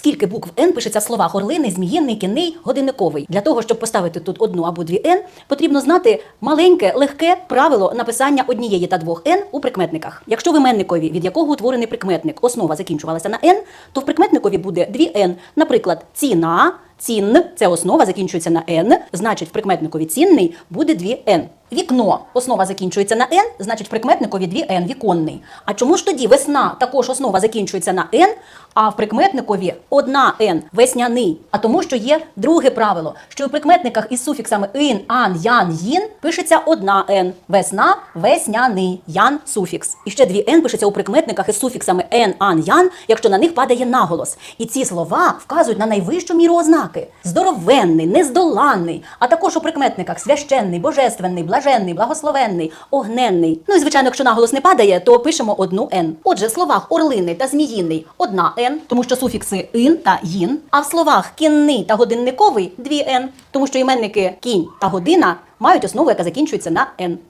Скільки букв Н пишеться в словах орлиний, зміїний, кінний, годинниковий. Для того, щоб поставити тут одну або дві Н, потрібно знати маленьке, легке правило написання однієї та двох Н у прикметниках. Якщо в іменникові, від якого утворений прикметник, основа закінчувалася на Н, то в прикметникові буде дві Н. Наприклад, ціна, цін це основа закінчується на Н, значить в прикметникові цінний буде дві Н. Вікно основа закінчується на Н, значить в прикметникові дві Н, віконний. А чому ж тоді весна також основа закінчується на Н, а в прикметникові одна Н, весняний? А тому, що є друге правило, що у прикметниках із суфіксами ин, ан, ян, їн пишеться одна Н. Весна, весняний, ян, суфікс. І ще дві Н пишеться у прикметниках із суфіксами ен, ан, ян, якщо на них падає наголос. І ці слова вказують на найвищу міру ознаки: здоровенний, нездоланний, а також у прикметниках священний, божественний, блаженний, благословенний, огненний. Ну і звичайно, якщо наголос не падає, то пишемо одну Н. Отже, в словах орлиний та зміїний одна Н, тому що суфікси ин та їн. А в словах кінний та годинниковий дві Н, тому що іменники кінь та година мають основу, яка закінчується на Н.